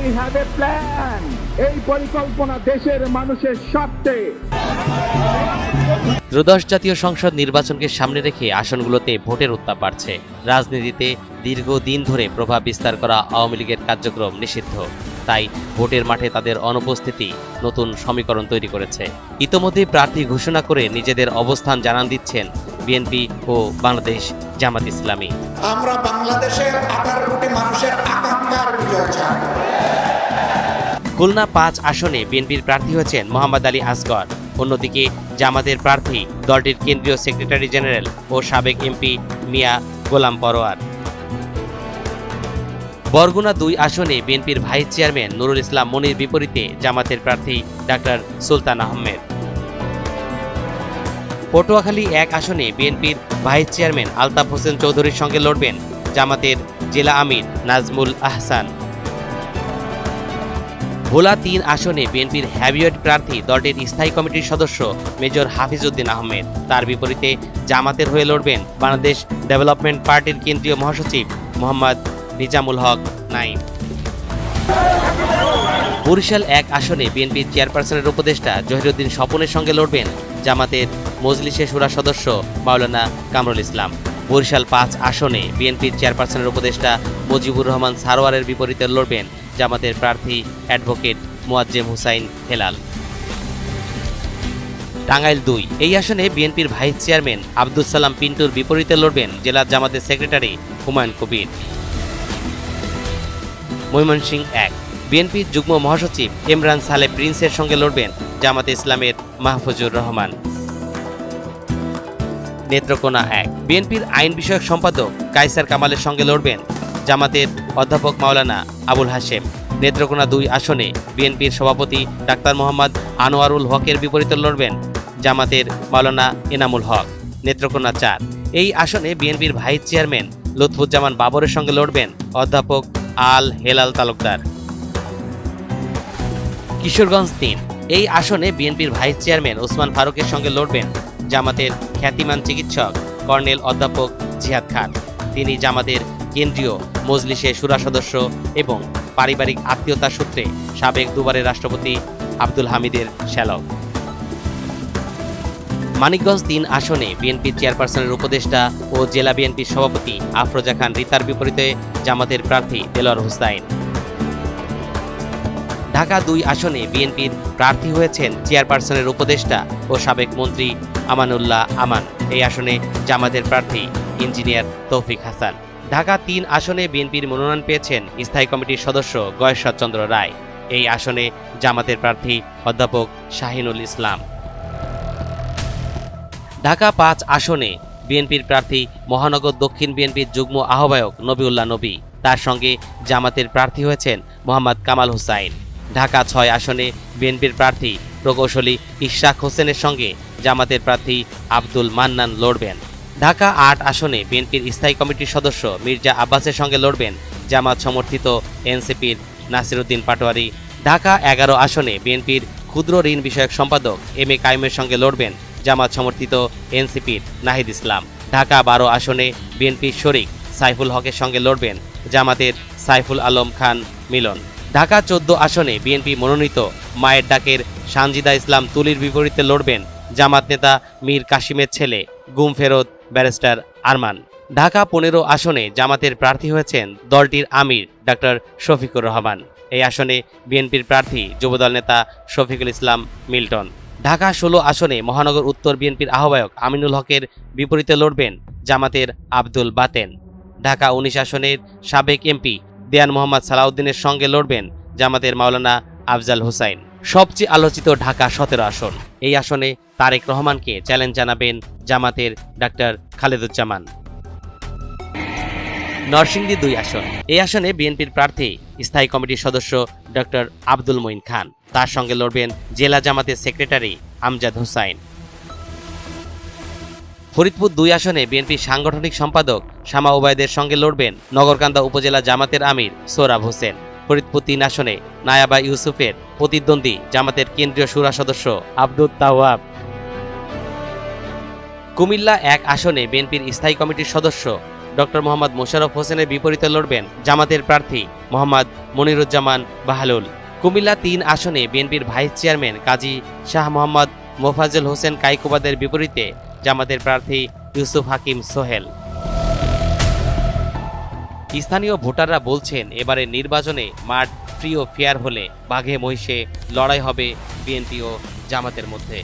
We have a plan এই পরিকল্পনা দেশের মানুষের স্বার্থে। ত্রয়োদশ জাতীয় সংসদ নির্বাচনকে সামনে রেখে আসনগুলোতে ভোটের উত্তাপ বাড়ছে। রাজনীতিতে দীর্ঘদিন ধরে প্রভাব বিস্তার করা আওয়ামী লীগের কার্যক্রম নিষিদ্ধ। তাই ভোটের মাঠে তাদের অনুপস্থিতি নতুন সমীকরণ তৈরি করেছে। ইতোমধ্যে প্রার্থী ঘোষণা করে নিজেদের অবস্থান জানান দিচ্ছেন বিএনপি ও বাংলাদেশ জামাত ইসলামী। আমরা বাংলাদেশের আঠারো কোটি মানুষের আকাঙ্ক্ষার বিজয় চাই। খুলনা পাঁচ আসনে বিএনপির প্রার্থী হয়েছেন মোহাম্মদ আলী আসগর। অন্যদিকে জামাতের প্রার্থী দলটির কেন্দ্রীয় সেক্রেটারি জেনারেল ও সাবেক এমপি মিয়া গোলাম পরোয়ার। বরগুনা দুই আসনে বিএনপির ভাইস চেয়ারম্যান নুরুল ইসলাম মনির বিপরীতে জামাতের প্রার্থী ডাক্তার সুলতান আহমেদ। পটুয়াখালী এক আসনে বিএনপির ভাইস চেয়ারম্যান আলতাফ হোসেন চৌধুরীর সঙ্গে লড়বেন জামাতের জেলা আমির নাজমুল আহসান। ভোলা তিন আসনে বিএনপির হ্যাভিয়েট প্রার্থী দলটির স্থায়ী কমিটির সদস্য মেজর হাফিজউদ্দিন আহমেদ। তার বিপরীতে জামাতের হয়ে লড়বেন বাংলাদেশ ডেভেলপমেন্ট পার্টির কেন্দ্রীয় মহাসচিব মোহাম্মদ নিজামুল হক নাইম। বরিশাল এক আসনে বিএনপির চেয়ারপারসনের উপদেষ্টা জহিরুদ্দিন স্বপনের সঙ্গে লড়বেন জামাতের মজলিসে সুরা সদস্য মাওলানা কামরুল ইসলাম। বরিশাল পাঁচ আসনে বিএনপির চেয়ারপারসনের উপদেষ্টা মুজিবুর রহমান সারোয়ারের বিপরীতে লড়বেন জামাতের প্রার্থী অ্যাডভোকেট মুয়াজ্জেম হুসাইন হেলাল। টাঙ্গাইল দুই। এই আসনে বিএনপির ভাইস চেয়ারম্যান আব্দুল সালাম পিন্টুর বিপরীতে লড়বেন জেলা জামাতের সেক্রেটারি হুমায়ুন কবির। ময়মনসিংহ এক। বিএনপির যুগ্ম মহাসচিব ইমরান সালে প্রিন্সের সঙ্গে লড়বেন জামাতে ইসলামের মাহফুজুর রহমান। নেত্রকোনা এক। বিএনপির আইন বিষয়ক সম্পাদক কাইসার কামালের সঙ্গে লড়বেন জামাতের অধ্যাপক মাওলানা আবুল হাশেম। নেত্রকোনা দুই আসনে বিএনপির সভাপতি ডাক্তার মোহাম্মদ আনোয়ারুল হকের বিপরীতে লড়বেন জামাতের মাওলানা এনামুল হক, নেত্রকোনা চার। এই আসনে বিএনপির ভাইস চেয়ারম্যান লুৎফুজ্জামান বাবরের সঙ্গে লড়বেন অধ্যাপক আল হেলাল তালুকদার। কিশোরগঞ্জ তিন। এই আসনে বিএনপির ভাইস চেয়ারম্যান ওসমান ফারুকের সঙ্গে লড়বেন জামাতের খ্যাতিমান চিকিৎসক কর্নেল অধ্যাপক জিহাদ খান। তিনি জামাতের কেন্দ্রীয় মজলিসে সুরা সদস্য এবং পারিবারিক আত্মীয়তা সূত্রে সাবেক দুবারের রাষ্ট্রপতি আব্দুল হামিদের শ্যালক। মানিকগঞ্জ তিন আসনে বিএনপি চেয়ারপারসনের উপদেষ্টা ও জেলা বিএনপির সভাপতি আফরোজা খান রিতার বিপরীতে জামাতের প্রার্থী দেলোয়ার হুসাইন ঢাকা দুই আসনে বিএনপির প্রার্থী হয়েছেন চেয়ারপারসনের উপদেষ্টা ও সাবেক মন্ত্রী আমানুল্লাহ আমান। এই আসনে জামাতের প্রার্থী ইঞ্জিনিয়ার তৌফিক হাসান। ঢাকা তিন আসনে বিএনপির মনোনয়ন পেয়েছেন স্থায়ী কমিটির সদস্য গয়েশ্বর চন্দ্র রায়। এই আসনে জামাতের প্রার্থী অধ্যাপক শাহিনুল ইসলাম। ঢাকা পাঁচ আসনে বিএনপির প্রার্থী মহানগর দক্ষিণ বিএনপির যুগ্ম আহ্বায়ক নবিউল্লাহ নবী। তার সঙ্গে জামাতের প্রার্থী হয়েছেন মোহাম্মদ কামাল হুসাইন। ঢাকা ছয় আসনে বিএনপির প্রার্থী প্রকৌশলী ইশাক হোসেনের সঙ্গে জামাতের প্রার্থী আব্দুল মান্নান লড়বেন। ঢাকা আট আসনে বিএনপির স্থায়ী কমিটির সদস্য মির্জা আব্বাসের সঙ্গে লড়বেন জামাত সমর্থিত এনসিপির নাসিরুদ্দিন পাটোয়ারি। ঢাকা এগারো আসনে বিএনপির ক্ষুদ্র ঋণ বিষয়ক সম্পাদক এম এ কাইমের সঙ্গে লড়বেন জামাত সমর্থিত এনসিপির নাহিদ ইসলাম। ঢাকা বারো আসনে বিএনপির শরিক সাইফুল হকের সঙ্গে লড়বেন জামাতের সাইফুল আলম খান মিলন। ঢাকা চোদ্দ আসনে বিএনপি মনোনীত মায়ের ডাকের সানজিদা ইসলাম তুলির বিপরীতে লড়বেন জামাত নেতা মীর কাশিমের ছেলে, গুম ফেরত ব্যারিস্টার আরমান। ঢাকা পনেরো আসনে জামাতের প্রার্থী হয়েছেন দলটির আমির ডক্টর শফিকুর রহমান। এই আসনে বিএনপির প্রার্থী যুবদল নেতা শফিকুল ইসলাম মিল্টন। ঢাকা ষোলো আসনে মহানগর উত্তর বিএনপির আহ্বায়ক আমিনুল হকের বিপরীতে লড়বেন জামাতের আব্দুল বাতেন। ঢাকা উনিশ আসনের সাবেক এমপি দেয়ান মোহাম্মদ সালাউদ্দিনের সঙ্গে লড়বেন জামাতের মাওলানা আফজাল হুসাইন। সবচেয়ে আলোচিত ঢাকা সতেরো আসন। এই আসনে তারেক রহমানকে চ্যালেঞ্জ জানাবেন জামাতের ডাক্তার খালেদুজ্জামান। নরসিংদী দুই আসন। এই আসনে বিএনপির প্রার্থী, স্থায়ী কমিটির সদস্য ডক্টর আব্দুল মঈন খান। তার সঙ্গে লড়বেন জেলা জামাতের সেক্রেটারি আমজাদ হুসাইন। ফরিদপুর দুই আসনে বিএনপির সাংগঠনিক সম্পাদক শামা ওবায়দের সঙ্গে লড়বেন নগরকান্দা উপজেলা জামাতের আমির সোরাব হোসেন। ফরিদপুর তিন আসনে নায়াবা ইউসুফের প্রতিদ্বন্দ্বী জামাতের কেন্দ্রীয় সুরা সদস্য আব্দুল তাওয়াব। কুমিল্লা এক আসনে বিএনপির স্থায়ী কমিটির সদস্য ডক্টর মোহাম্মদ মোশাররফ হোসেনের বিপরীতে লড়বেন জামাতের প্রার্থী মোহাম্মদ মনিরুজ্জামান বাহালুল। কুমিল্লা তিন আসনে বিএনপির ভাইস চেয়ারম্যান কাজী শাহ মোহাম্মদ মোফাজ্জল হোসেন কাইকুবাদের বিপরীতে জামাতের প্রার্থী ইউসুফ হাকিম সোহেল। স্থানীয় ভোটাররা বলছেন এবারে নির্বাচনে মাঠ ফ্রি ও ফেয়ার হলে বাঘে মহিষে লড়াই হবে বিএনপি ও জামাতের মধ্যে।